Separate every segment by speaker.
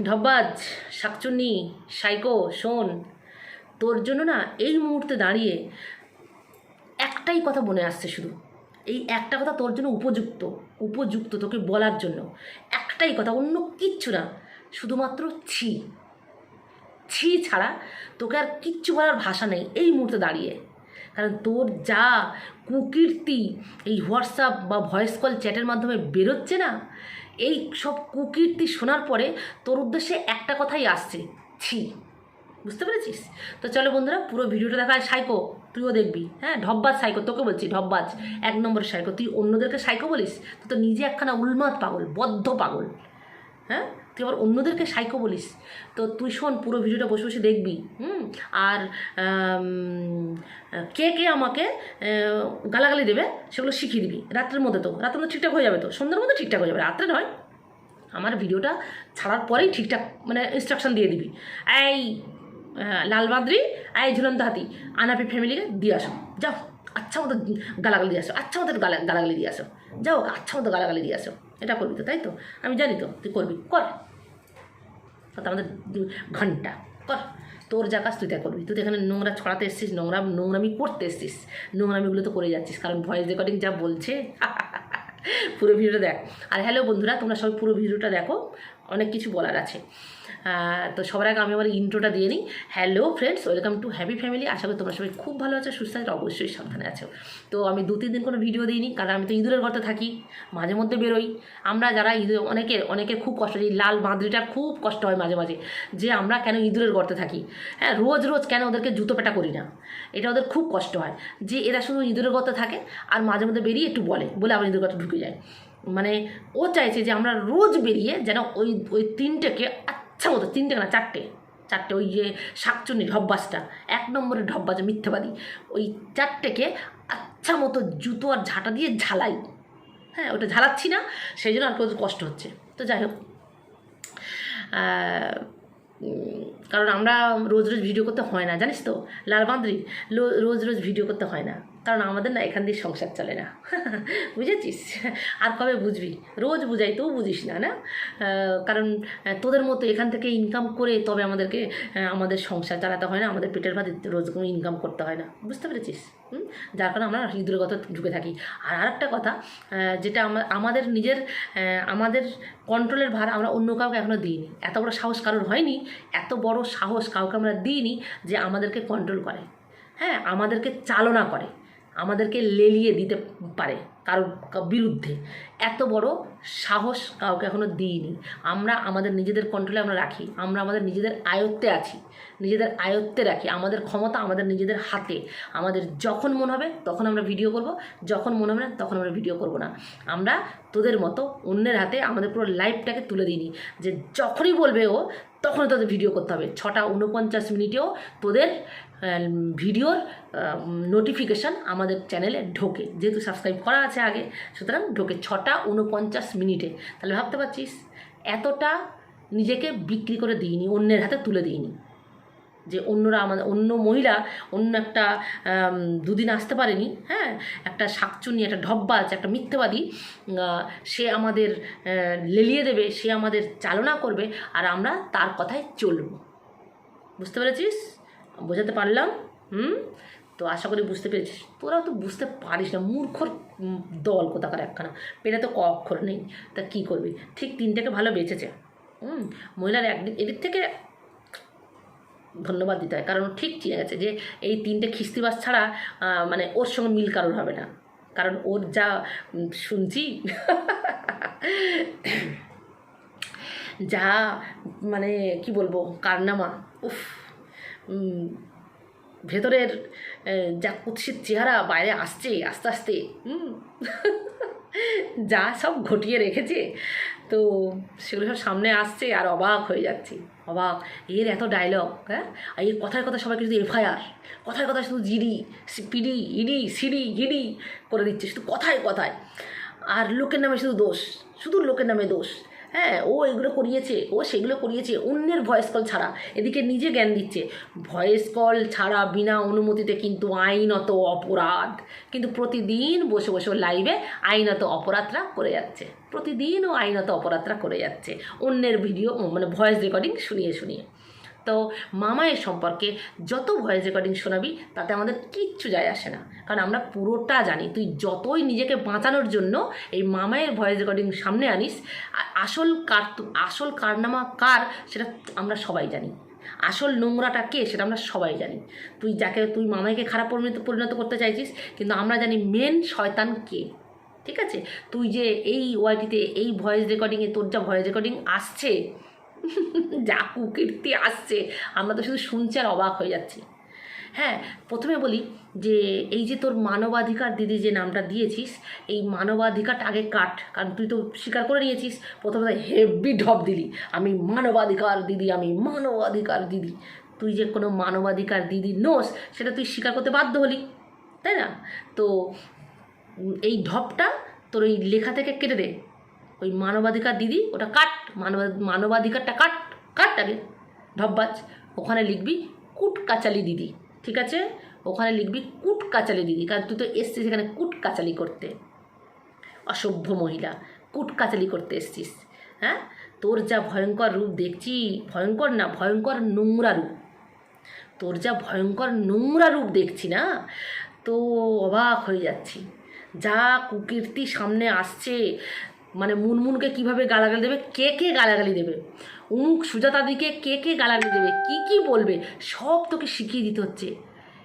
Speaker 1: ঢব্বাজ শাকচুন্নি, সাইকো, শোন, তোর জন্য না এই মুহূর্তে দাঁড়িয়ে একটাই কথা মনে আসছে শুধু। এই একটা কথা তোর জন্য উপযুক্ত উপযুক্ত তোকে বলার জন্য। একটাই কথা, অন্য কিচ্ছু না, শুধুমাত্র ছি। ছি ছাড়া তোকে আর কিচ্ছু বলার ভাষা নেই এই মুহূর্তে দাঁড়িয়ে। কারণ তোর যা কুকীর্তি এই হোয়াটসঅ্যাপ বা ভয়েস কল চ্যাটের মাধ্যমে বেরোচ্ছে না এই সব কুকীর্তি শোনার পরে তোর উদ্দেশ্যে একটা কথাই আসছে, ছি। বুঝতে পেরেছিস? তো চলো বন্ধুরা, পুরো ভিডিওটা দেখা সাইকো, তুইও দেখবি। হ্যাঁ ঢব্বাজ সাইকো, তোকে বলছি, ঢব্বাজ। এক নম্বর সাইকো। তুই অন্যদেরকে সাইকো বলিস? তো নিজে একখানা উন্মাদ পাগল, বদ্ধ পাগল। হ্যাঁ? তুই আবার অন্যদেরকে সাইকো বলিস। তো তুই শোন, পুরো ভিডিওটা বসে বসে দেখবি, হুম? আর কে কে আমাকে গালাগালি দেবে সেগুলো শিখিয়ে দিবি। রাত্রের মধ্যে তো, রাতের মধ্যে ঠিকঠাক হয়ে যাবে তো, সন্ধ্যার মধ্যে ঠিকঠাক হয়ে যাবে, রাত্রে নয়। আমার ভিডিওটা ছাড়ার পরেই ঠিকঠাক মানে ইনস্ট্রাকশন দিয়ে দিবি। এই লালবাদ্রি, এই ঝুলন্ত হাতি আনাপি ফ্যামিলিকে দিয়ে আসো। যাও আচ্ছা মতো গালাগালি দিয়ে আসো আচ্ছা মতো গালা, গালাগালি দিয়ে আসো। যাও আচ্ছা মতো গালাগালি দিয়ে আসো। এটা করবি তো, তাই তো? আমি জানি তো তুই করবি। কর। কত আমাদের ঘণ্টা। কর। তোর যা কাজ তুই তা করবি। তুই এখানে নোংরা ছড়াতে এসছিস, নোংরা, নোংরামি করতে এসছিস। নোংরামিগুলো তো করে যাচ্ছিস, কারণ ভয়েস রেকর্ডিং যা বলছে, পুরো ভিডিওটা দেখ। আর হ্যালো বন্ধুরা, তোমরা সবাই পুরো ভিডিওটা দেখো। অনেক কিছু বলার আছে। তো সবার আগে আমি আমার ইন্ট্রোটা দিয়ে নিই। Hello friends welcome to happy family আশা করি তোমরা সবাই খুব ভালো আছো, সুস্থ আছো, অবশ্যই সাবধানে আছো। তো আমি দু তিন দিন কোনো ভিডিও দিইনি, কারণ আমি তো ইঁদুরের গর্তে থাকি, মাঝে মধ্যে বেরোই। আমরা যারা ইঁদুর, অনেকের অনেকের খুব কষ্ট এই লাল বাঁদরিটার খুব কষ্ট হয় মাঝে মাঝে, যে আমরা কেন ইঁদুরের গর্তে থাকি। হ্যাঁ রোজ রোজ কেন ওদেরকে জুতো পেটা করি না? এটা ওদের খুব কষ্ট হয়, যে এরা শুধু ইঁদুরের গর্তে থাকে, আর মাঝে মধ্যে বেরিয়ে একটু বলে বলে আবার ইঁদুর গর্তে ঢুকে যায়। মানে ও চাইছে যে আমরা রোজ বেরিয়ে যেন ওই ওই তিনটেকে আচ্ছা মতো তিনটে না চারটে চারটে ওই যে শাকচুনি ঢব্বাসটা এক নম্বরের ঢব্বাস মিথ্যাবাদী, ওই চারটেকে আচ্ছা মতো জুতো আর ঝাঁটা দিয়ে ঝালাই। হ্যাঁ ওটা ঝালাচ্ছি না, সেই জন্য আর কষ্ট হচ্ছে। তো যাই হোক কারণ আমরা রোজ রোজ ভিডিও করতে হয় না, জানিস তো? লাল বাঁদরি রোজ রোজ ভিডিও করতে হয় না। কারণ আমাদের না এখান দিয়ে সংসার চলে না। বুঝেছিস? আর কবে বুঝবি? রোজ বুঝাই তো বুঝিস না না? কারণ তোদের মতো এখান থেকে ইনকাম করে তবে আমাদেরকে আমাদের সংসার চালাতে হয় না, আমাদের পেটের ভাত রোজ ইনকাম করতে হয় না। বুঝতে পেরেছিস? যার কারণে আমরা ইঁদুরের কথা ঢুকে থাকি। আর আরেকটা কথা যেটা আমা- আমাদের নিজের আমাদের কন্ট্রোলের ভার আমরা অন্য কাউকে এখনও দিইনি। এত বড় সাহস কারোর হয়নি, এত বড় সাহস কাউকে আমরা দিইনি যে আমাদেরকে কন্ট্রোল করে। হ্যাঁ আমাদেরকে চালনা করে। আমাদেরকে লেলিয়ে দিতে পারে কারোর বিরুদ্ধে। এত বড় সাহস কাউকে এখনও দিইনি। আমরা আমাদের নিজেদের কন্ট্রোলে আমরা রাখি। আমরা আমাদের নিজেদের আয়ত্তে আছি। নিজেদের আয়ত্তে রাখি। আমাদের ক্ষমতা আমাদের নিজেদের হাতে। আমাদের যখন মন হবে তখন আমরা ভিডিও করব। যখন মনে হবে না তখন আমরা ভিডিও করব না। আমরা তোদের মতো অন্যের হাতে আমাদের পুরো লাইফটাকে তুলে দিইনি। যে যখনই বলবে ও, তখনই তোদের ভিডিও করতে হবে। ছটা উনপঞ্চাশ মিনিটেও তোদের ভিডিওর নোটিফিকেশান আমাদের চ্যানেলে ঢোকে। যেহেতু সাবস্ক্রাইব করা আছে আগে, সুতরাং ঢোকে ছটা উনপঞ্চাশ মিনিটে। তাহলে ভাবতে পারছিস, এতটা নিজেকে বিক্রি করে দিইনি, অন্যের হাতে তুলে দিইনি। যে অন্যরা আমাদের, অন্য মহিলা অন্য একটা দুদিন আসতে পারেনি হ্যাঁ? একটা শাকচুনি একটা ঢব্বা আছে, একটা মিথ্যেবাদী সে আমাদের লেলিয়ে দেবে, সে আমাদের চালনা করবে, আর আমরা তার কথায় চলব। বুঝতে পেরেছিস? বোঝাতে পারলাম, হুম? তো আশা করি বুঝতে পেরেছিস। তোরাও তো বুঝতে পারিস না, মূর্খর দল কোথাকার একখানা। পেটে তো ক অক্ষর নেই, তা কী করবি? ঠিক তিনটাকে ভালো বেঁচেছে, হুম? মহিলার একদিক, এদিক থেকে ধন্যবাদ দিতে হয়, কারণ ঠিক চিনে গেছে যে এই তিনটে খিস্তিবাস ছাড়া মানে ওর সঙ্গে মিল কারোর হবে না। কারণ ওর যা শুনছি, যা মানে কি বলব, কারনামা, উফ। ভেতরের যা কুৎসিত চেহারা বাইরে আসছে, আস্তে আস্তে যা সব ঘটিয়ে রেখেছে, তো সেগুলো সব সামনে আসছে আর অবাক হয়ে যাচ্ছে। অবাক, এর এত ডায়লগ হ্যাঁ? আর এর কথায় কথা সবাইকে শুধু এফআইআর, কথায় কথায় শুধু GD, PD, ED, CD ED করে দিচ্ছে, শুধু কথায় কথায়। আর লোকের নামে শুধু দোষ, শুধু লোকের নামে দোষ। হ্যাঁ ও এগুলো করিয়েছে, ও সেগুলো করিয়েছে, অন্যের ভয়েস কল ছাড়া, এদিকে নিজে জ্ঞান দিচ্ছে। ভয়েস কল ছাড়া বিনা অনুমতিতে কিন্তু আইনত অপরাধ। কিন্তু প্রতিদিন বসে বসে লাইভে আইনত অপরাধরা করে যাচ্ছে। প্রতিদিন ও আইনত অপরাধরা করে যাচ্ছে। অন্যের ভিডিও মানে ভয়েস রেকর্ডিং শুনিয়ে শুনিয়ে। তো মামায়ের সম্পর্কে যত ভয়েস রেকর্ডিং শোনাবি, তাতে আমাদের কিচ্ছু যায় আসে না। কারণ আমরা পুরোটা জানি, তুই যতই নিজেকে বাঁচানোর জন্য এই মামায়ের ভয়েস রেকর্ডিং সামনে আনিস আসল কার আসল কারনামা কার সেটা আমরা সবাই জানি। আসল নোংরাটা কে সেটা আমরা সবাই জানি। তুই যাকে, তুই মামাইকে খারাপ পরিণত পরিণত করতে চাইছিস, কিন্তু আমরা জানি মেন শয়তান কে। ঠিক আছে? তুই যে এই ওয়াইটিতে এই ভয়েস রেকর্ডিংয়ে তোর যা ভয়েস রেকর্ডিং আসছে যা কুকীর্তি আসছে। আমরা তো শুধু শুনছি আর অবাক হয়ে যাচ্ছি। হ্যাঁ প্রথমে বলি যে এই যে তোর মানবাধিকার দিদি যে নামটা দিয়েছিস, এই মানবাধিকারটা আগে কাট। কারণ তুই তো স্বীকার করে নিয়েছিস, প্রথমে হেভি ঢপ দিলি। আমি মানবাধিকার দিদি, আমি মানবাধিকার দিদি। তুই যে কোনো মানবাধিকার দিদি নোস, সেটা তুই স্বীকার করতে বাধ্য হলি, তাই না? তো এই ঢপটা তোর ওই লেখা থেকে কেটে দে। ওই মানবাধিকার দিদি, ওটা কাট, মানব, মানবাধিকারটা কাট কাট আগে ঢপবাজ ওখানে লিখবি কুট কাচালি দিদি, ঠিক আছে? ওখানে লিখবি কুট কাচালি দিদি, কারণ তুই তো এসছিস এখানে কুট কাচালি করতে। অসভ্য মহিলা কুট কাচালি করতে এসছিস হ্যাঁ? তোর যা ভয়ঙ্কর রূপ দেখছি, ভয়ঙ্কর না, ভয়ঙ্কর নোংরা রূপ। তোর যা ভয়ঙ্কর নোংরা রূপ দেখছি না, তো অবাক হয়ে যাচ্ছি। যা কুকীর্তি সামনে আসছে মানে মুনমুনকে কীভাবে গালাগালি দেবে? কে কে গালাগালি দেবে? উমুক সুজাতাদিকে কে কে গালাগালি দেবে? কি কি বলবে? সব তোকে শিখিয়ে দিতে হচ্ছে।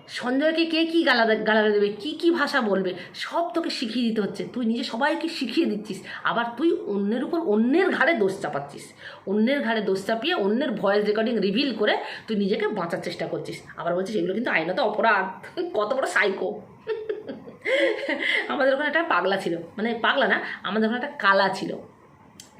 Speaker 1: সঞ্জয়কে কে কী গালা গালাগালি দেবে? কী কী ভাষা বলবে? সব তোকে শিখিয়ে দিতে হচ্ছে। তুই নিজে সবাইকে শিখিয়ে দিচ্ছিস। আবার তুই অন্যের উপর অন্যের ঘাড়ে দোষ চাপাচ্ছিস। অন্যের ঘাড়ে দোষ চাপিয়ে অন্যের ভয়েস রেকর্ডিং রিভিল করে তুই নিজেকে বাঁচার চেষ্টা করছিস। আবার বলছিস, এগুলো কিন্তু আইনত অপরাধ। কত বড় সাইকো। আমাদের ওখানে একটা পাগলা ছিল। মানে পাগলা না, আমাদের ওখানে একটা কালা ছিল।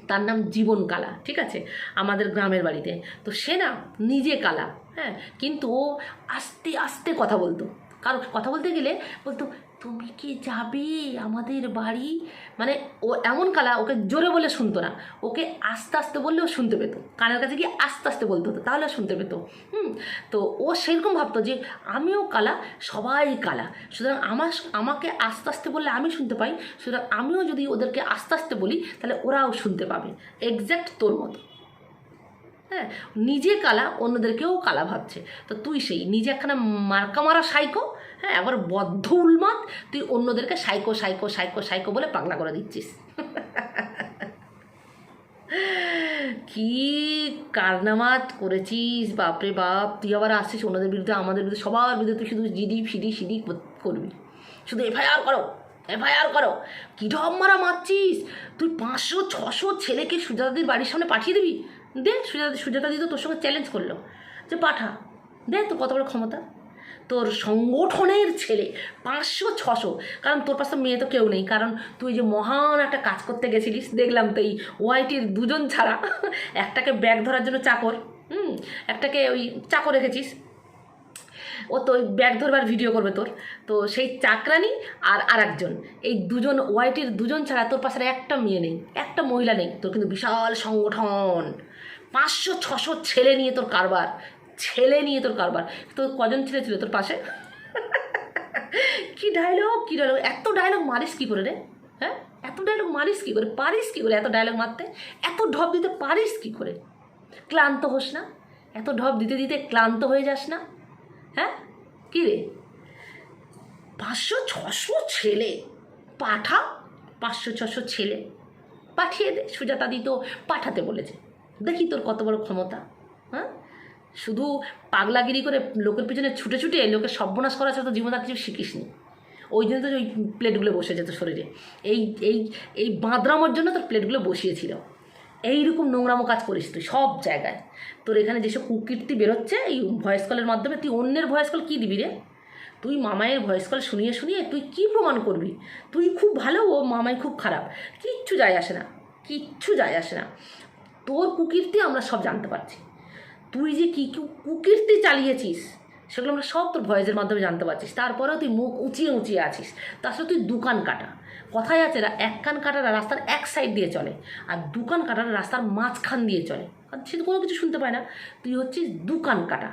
Speaker 1: তার নাম জীবন কালা, ঠিক আছে? আমাদের গ্রামের বাড়িতে। তো সে না নিজে কালা হ্যাঁ? কিন্তু ও আস্তে আস্তে কথা বলতো। কারও কথা বলতে গেলে বলতো তুমি কি যাবে আমাদের বাড়ি? মানে ও এমন কালা, ওকে জোরে বলে শুনতো না। ওকে আস্তে আস্তে বললেও শুনতে পেত। কানের কাছে গিয়ে আস্তে আস্তে বলতে হতো, তাহলে শুনতে পেত। হুম, তো ও সেরকম ভাবতো যে আমিও কালা, সবাই কালা। সুতরাং আমার, আমাকে আস্তে আস্তে বললে আমি শুনতে পাই, সুতরাং আমিও যদি ওদেরকে আস্তে আস্তে বলি, তাহলে ওরাও শুনতে পাবে। এক্স্যাক্ট তোর মতো। হ্যাঁ নিজে কালা, অন্যদেরকেও কালা ভাবছে। তো তুই সেই, নিজে একখানা মার্কা মারা সাইকো হ্যাঁ আবার বদ্ধ উন্মাদ তুই অন্যদেরকে সাইকো সাইকো সাইকো সাইকো বলে পাগলা করে দিচ্ছিস। কি কারনামাত করেছিস, বাপরে বাপ, তুই আবার আসছিস অন্যদের বিরুদ্ধে, আমাদের বিরুদ্ধে, সবার বিরুদ্ধে, তুই শুধু জিডি, ফিডি, সিডি করবি। শুধু এফআইআর করো এফআইআর করো। কী ঢপ মারা মারছিস? তুই পাঁচশো, ছশো ছেলেকে সুজাতাদির বাড়ির সামনে পাঠিয়ে দিবি? দে, সুজাতা সুজাতাদি তো তোর সঙ্গে চ্যালেঞ্জ করল। যে পাঠা, দে তো কত বড় ক্ষমতা? তোর সংগঠনের ছেলে, পাঁচশো, ছশো। কারণ তোর পাশে মেয়ে তো কেউ নেই। কারণ তুই যে মহান একটা কাজ করতে গেছিলিস, দেখলাম তো এই ওয়াইটির দুজন ছাড়া। একটাকে ব্যাগ ধরার জন্য চাকর, হুম? একটাকে ওই চাকর রেখেছিস। ও তো ওই ব্যাগ ধরবার ভিডিও করবে তোর। তো সেই চাকরানি আর আর একজন এই দুজন ওয়াইটির দুজন ছাড়া তোর পাশে একটা মেয়ে নেই, একটা মহিলা নেই। তোর কিন্তু বিশাল সংগঠন। পাঁচশো, ছশো ছেলে নিয়ে তোর কারবার। ছেলে নিয়ে তোর কারবার। তোর কজন ছেলে ছিল তোর পাশে? কি ডায়লগ কি ডায়লগ এত ডায়লগ মারিস কি করে রে? হ্যাঁ? এত ডায়লগ মারিস কি করে? পারিস কি করে এত ডায়লগ মারতে? এত ঢপ দিতে পারিস কি করে? ক্লান্ত হোস না? এত ঢপ দিতে দিতে ক্লান্ত হয়ে যাস না? হ্যাঁ? কী রে? পাঁচশো ছশো ছেলে। পাঠা পাঁচশো ছশো ছেলে। পাঠিয়ে দে, সুজাতাদি তো পাঠাতে বলেছে। দেখি তোর কত বড় ক্ষমতা হ্যাঁ? শুধু পাগলাগিরি করে লোকের পিছনে ছুটে ছুটে লোকের সর্বনাশ করা ছাড়া তো জীবনে আর কিছু শিখিসনি। ওই জন্য তো ওই প্লেটগুলো বসে যেত শরীরে। এই এই এই বাঁদরামোর জন্য তোর প্লেটগুলো বসিয়েছিল। এইরকম নোংরামো কাজ করিস তুই সব জায়গায়। তোর এখানে যেসব কুকীর্তি বেরোচ্ছে, এই ভয়েস কলের মাধ্যমে তুই অন্যের ভয়েস কল কী দিবি রে? তুই মামায়ের ভয়েস কল শুনিয়ে শুনিয়ে তুই কী প্রমাণ করবি? তুই খুব ভালো, ও মামাই খুব খারাপ। কিচ্ছু যায় আসে না, কিচ্ছু যায় আসে না। তোর কুকীর্তি আমরা সব জানতে পারছি। তুই যে কী কুকীর্তি চালিয়েছিস, সেগুলো আমরা সব তোর ভয়েসের মাধ্যমে জানতে পারছিস। তারপরেও তুই মুখ উঁচিয়ে উঁচিয়ে আছিস। তাছাড়া তুই দোকান কাটা। কথায় আছে এক কান কাটারা রাস্তার এক সাইড দিয়ে চলে। আর দু কান কাটারা রাস্তার মাঝখান দিয়ে চলে। আর সে তো কোনো কিছু শুনতে পায় না। তুই হচ্ছিস দু কান কাটা।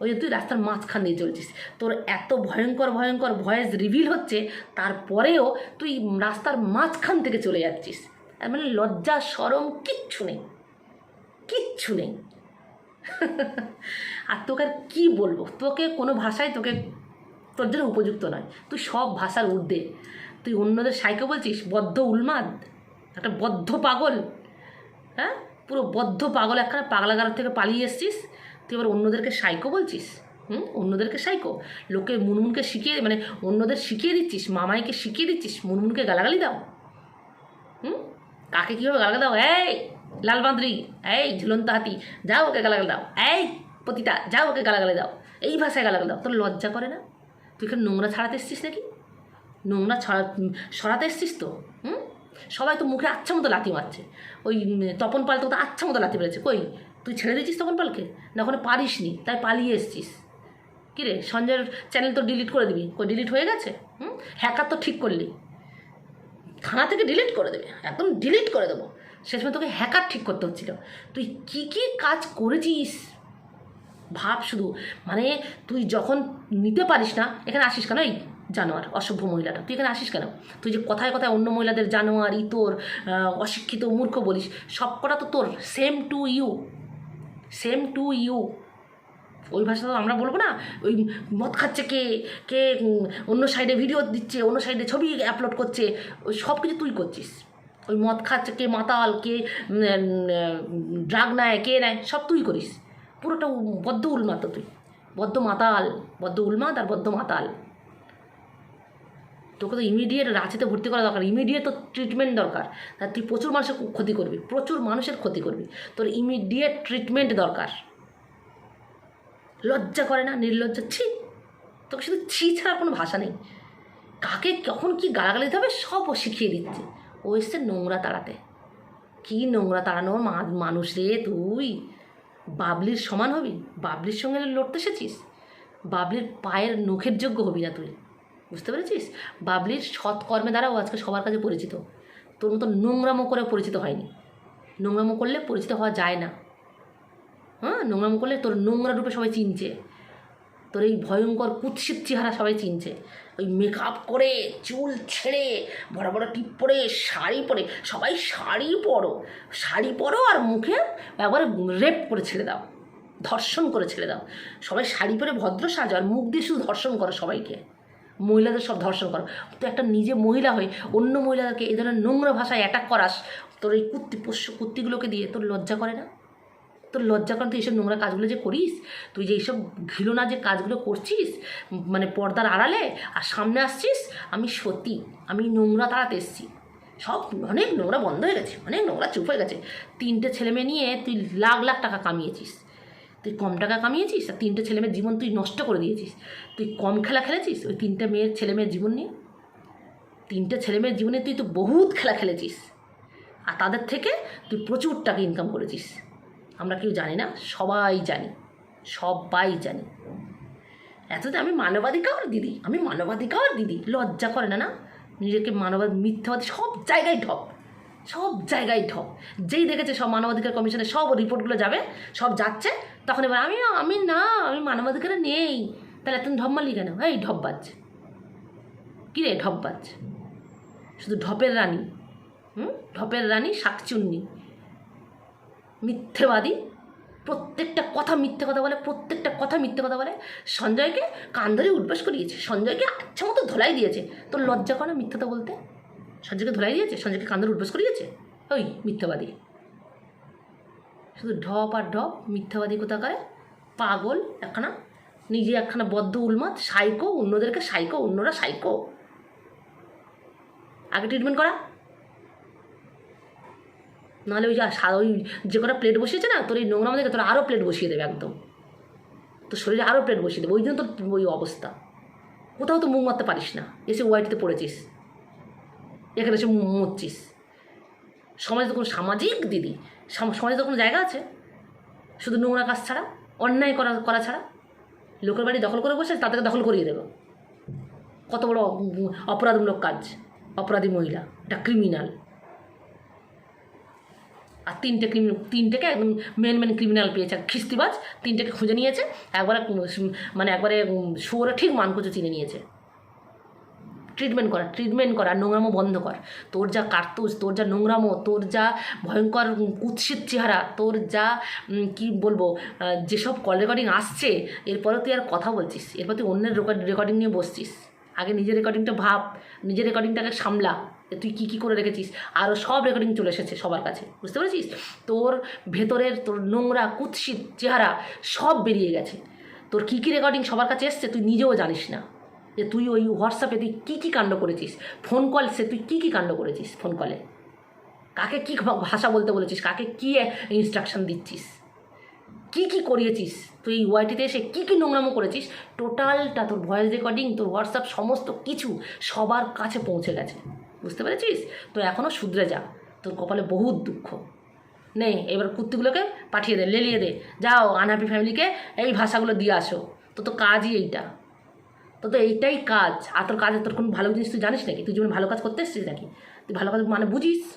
Speaker 1: ওই যে তুই রাস্তার মাঝখান দিয়ে চলছিস। তোর এত ভয়ঙ্কর ভয়ঙ্কর ভয়েস রিভিল হচ্ছে, তারপরেও তুই রাস্তার মাঝখান থেকে চলে যাচ্ছিস। মানে লজ্জা সরম কিচ্ছু নেই। কিচ্ছু নেই। আর তোকে আর কী বলব? তোকে কোনো ভাষায় তোকে, তোর জন্য উপযুক্ত নয়। তুই সব ভাষার ঊর্ধ্বে। তুই অন্যদের সাইকে বলছিস, বদ্ধ উন্মাদ একটা বদ্ধ পাগল হ্যাঁ? পুরো বদ্ধ পাগল, একখানা পাগলাগার থেকে পালিয়ে এসছিস। তুই এবার অন্যদেরকে সাইকো বলছিস? হুম? অন্যদেরকে সাইকো? লোকে মুনমুনকে শিখিয়ে মানে অন্যদের শিখিয়ে দিচ্ছিস, মামাইকে শিখিয়ে দিচ্ছিস, মুনমুনকে গালাগালি দাও। হুম? কাকে কীভাবে গালাগালি দাও? এই! লাল বাঁদরি, এই ঝুলন্ত হাতি, যাও ওকে গালাগালি দাও, এই পতিতা, যাও ওকে গালাগালি দাও, এই ভাষায় গালাগালি দাও, তোর লজ্জা করে না? তুই এখানে নোংরা ছাড়াতে এসছিস নাকি? নোংরা ছড়া, সরাতে এসছিস তো, হুম? সবাই তো মুখে আচ্ছা মতো লাথি মারছে। ওই তপন পাল তো আচ্ছা মতো লাথি মেরেছে। কই, তুই ছেড়ে দিয়েছিস তপন পালকে? না ওখানে পারিস নি তাই পালিয়ে এসছিস। কী রে, সঞ্জয়ের চ্যানেল তো ডিলিট করে দিবি। কই ডিলিট হয়ে গেছে? হুম? হ্যাকার তো ঠিক করলি। থানা থেকে ডিলিট করে দেবে, একদম ডিলিট করে দেবো। শেষমেশ তোকে হ্যাকার ঠিক করতে হচ্ছিল। তুই কী কী কাজ করেছিস? ভাব শুধু। মানে তুই যখন নিতে পারিস না এখানে আসিস কেন? এই জানোয়ার অসভ্য মহিলাটা। তুই এখানে আসিস কেন? তুই যে কথায় কথায় অন্য মহিলাদের জানোয়ার আহ, অশিক্ষিত মূর্খ বলিস সব কটা তো তোর। Same to you same to you ওই ভাষা তো আমরা বলব না? ওই মদ খাচ্ছে কে কে অন্য সাইডে ভিডিও দিচ্ছে অন্য সাইডে ছবি আপলোড করছে ওই সব কিছু তুই করছিস। ওই মদ খাচ্ছে কে মাতাল, কে ড্রাগ নেয়, কে নেয়, সব তুই করিস। পুরোটা বদ্ধ উন্মাদ তো তুই। বদ্ধ মাতাল, বদ্ধ উন্মাদ আর বদ্ধ মাতাল। তোকে তো ইমিডিয়েট রাঁচিতে ভর্তি করা দরকার। ইমিডিয়েট তো ট্রিটমেন্ট দরকার। তা তুই প্রচুর মানুষের ক্ষতি করবি। প্রচুর মানুষের ক্ষতি করবি। তোর ইমিডিয়েট ট্রিটমেন্ট দরকার। লজ্জা করে না? নির্লজ্জা? ছি! তোকে শুধু ছি ছাড়া কোনো ভাষা নেই। কাকে কখন কি গালাগালি দিতে হবে সব শিখিয়ে দিচ্ছে। ও এসছে নোংরা তাড়াতে। কি নোংরা তাড়ানো? মা- মানুষ রে তুই। বাবলির সমান হবি? বাবলির সঙ্গে লড়তে এসেছিস? বাবলির পায়ের নখের যোগ্য হবি না তুই। বুঝতে পেরেছিস? বাবলির সৎকর্মে দ্বারাও আজকে সবার কাছে পরিচিত। তোর মতো নোংরামো করে পরিচিত হয়নি। নোংরামো করলে পরিচিত হওয়া যায় না। হ্যাঁ? নোংরামো করলে তোর নোংরা রূপে সবাই চিনছে। তোর এই ভয়ঙ্কর কুৎসিত চেহারা সবাই চিনছে। ওই মেকআপ করে, চুল ছেড়ে, বড় বড় টিপ পরে, শাড়ি পরে, সবাই শাড়ি পরো। শাড়ি পরো আর মুখে একবারে রেপ করে ছেড়ে দাও, ধর্ষণ করে ছেড়ে দাও। সবাই শাড়ি পরে ভদ্র সাজো আর মুখ দিয়ে শুধু ধর্ষণ করো সবাইকে। মহিলাদের সব ধর্ষণ করো। তো একটা নিজে মহিলা হয়ে অন্য মহিলাদেরকে এই ধরনের নোংরা ভাষায় অ্যাটাক করাস, তোর এই কুত্তি পোষ্য কুত্তিগুলোকে দিয়ে তোর লজ্জা করে না? তোর লজ্জা করে তুই এইসব নোংরা কাজগুলো যে করিস, তুই যে এইসব ঘিলোনা যে কাজগুলো করছিস মানে পর্দার আড়ালে, আর সামনে আসছিস, আমি সত্যি, আমি নোংরা তাড়াতে এসেছি। সব অনেক নোংরা বন্ধ হয়ে গেছে, অনেক নোংরা চুপ হয়ে গেছে। তিনটে ছেলে মেয়ে নিয়ে তুই লাখ লাখ টাকা কামিয়েছিস। তুই কম টাকা কামিয়েছিস, আর তিনটে ছেলে মেয়ের জীবন তুই নষ্ট করে দিয়েছিস। তুই কম খেলা খেলেছিস ওই তিনটে মেয়ের ছেলে মেয়ের জীবন নিয়ে? তিনটে ছেলে মেয়ের জীবনে তুই তো বহুত খেলা খেলেছিস। আর তাদের থেকে তুই প্রচুর টাকা ইনকাম করেছিস। আমরা কেউ জানি না, সবাই জানি সবাই জানি। এততে আমি মানবাধিকার দিদি, আমি মানবাধিকার দিদি, লজ্জা করে না না? নিজেকে মানবাধ, মিথ্যাবাদী সব জায়গায় ঢপ, সব জায়গায় ঢপ। যেই দেখেছে সব মানবাধিকার কমিশনে, সব রিপোর্টগুলো যাবে, সব যাচ্ছে, তখন এবার আমি আমি না, আমি মানবাধিকারে নেই। তাহলে এত ঢপ মারলি কেন? এই ঢপ বাজছে। কী রে, ঢপ বাজছে? শুধু ঢপের রানী, হুম? ঢপের রানী, শাকচুন্নি। মিথ্যেবাদী। প্রত্যেকটা কথা মিথ্যে কথা বলে, প্রত্যেকটা কথা মিথ্যে কথা বলে। সঞ্জয়কে কান ধরে উঠবাস করিয়েছে। সঞ্জয়কে আচ্ছা মতো ধোলাই দিয়েছে। তোর লজ্জা করে মিথ্যাটা বলতে? সঞ্জয়কে ধোলাই দিয়েছে? সঞ্জয়কে কান ধরে উঠবাস করিয়েছে? ওই মিথ্যাবাদী। শুধু ঢপ আর ঢপ, মিথ্যাবাদী কোথা করে পাগল, একখানা, নিজে একখানা বদ্ধ উন্মাদ সাইকো, অন্যদেরকে সাইকো, অন্যরা সাইকো। আগে ট্রিটমেন্ট করা। নাহলে ওই ওই যে কটা প্লেট বসিয়েছে না, তোর এই নোংরা আমাদেরকে তোর আরও প্লেট বসিয়ে দেবে একদম। তোর শরীরে আরও প্লেট বসিয়ে দেবে। ওই জন্য তোর ওই অবস্থা। কোথাও তো মুখ মারতে পারিস না। এসে ওয়াইটিতে পড়েছিস। এখানে এসে মরছিস। সমাজে তো কোনো সামাজিক দিদি, সাম- সমাজে তো কোনো জায়গা আছে। শুধু নোংরা কাজ ছাড়া, অন্যায় করা করা ছাড়া। লোকের বাড়ি দখল করে বসে তাদেরকে দখল করিয়ে দেবো। কত বড় অপরাধমূলক কাজ। অপরাধী মহিলা। এটা ক্রিমিনাল আর তিনটে ক্রিমি তিনটেকে একদম মেন মেন ক্রিমিনাল পেয়েছে। খিস্তিবাজ তিনটেকে খুঁজে নিয়েছে, একবারে মানে একবারে শোরে ঠিক মানকুচো চিনে নিয়েছে। ট্রিটমেন্ট করা ট্রিটমেন্ট করা, নোংরামো বন্ধ কর। তোর যা কার্তুজ, তোর যা নোংরামো, তোর যা ভয়ঙ্কর কুৎসিত চেহারা, তোর যা কি বলব যেসব কল রেকর্ডিং আসছে এরপরে তুই আর কথা বলছিস, এরপর তুই অন্যের রেকর্ডিং নিয়ে বসছিস। আগে নিজের রেকর্ডিংটা ভাব, নিজের রেকর্ডিংটাকে সামলা। তুই কী কী করে রেখেছিস? আরও সব রেকর্ডিং চলে এসেছে সবার কাছে। বুঝতে পেরেছিস? তোর ভেতরের তোর নোংরা, কুৎসিত চেহারা সব বেরিয়ে গেছে। তোর কী কী রেকর্ডিং সবার কাছে এসছে তুই নিজেও জানিস না। যে তুই ওই হোয়াটসঅ্যাপে তুই কী কী কাণ্ড করেছিস? ফোন কল সে তুই কী কী কাণ্ড করেছিস ফোন কলে কাকে কী ভাষা বলতে বলেছিস? কাকে কী ইনস্ট্রাকশন দিচ্ছিস? কী কী করিয়েছিস? তুই এই ওয়াইটিতে এসে কী কী নোংরামো করেছিস? টোটালটা তোর ভয়েস রেকর্ডিং তোর হোয়াটসঅ্যাপ সমস্ত কিছু সবার কাছে পৌঁছে গেছে। বুঝতে পেরেছিস? তো এখনও শুধরে যা। তোর কপালে বহুত দুঃখ। নেই এবার কুর্তিগুলোকে পাঠিয়ে দে, লেলিয়ে দে। যাও, আনহ্যাপি ফ্যামিলিকে এই ভাষাগুলো দিয়ে আসো। তো তো কাজই এইটা। তো তো এইটাই কাজ। আর তোর কাজে তোর কোনো ভালো জিনিস তুই জানিস নাকি? তুই যেমন ভালো কাজ করতে এসছিস নাকি? তুই ভালো কাজ মানে বুঝিস?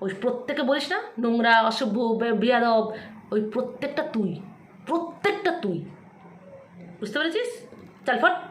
Speaker 1: ওই প্রত্যেকে বলিস না, নোংরা, অসভ্য বেয়াদব, ওই প্রত্যেকটা তুই প্রত্যেকটা তুই। বুঝতে পেরেছিস? চল ফট।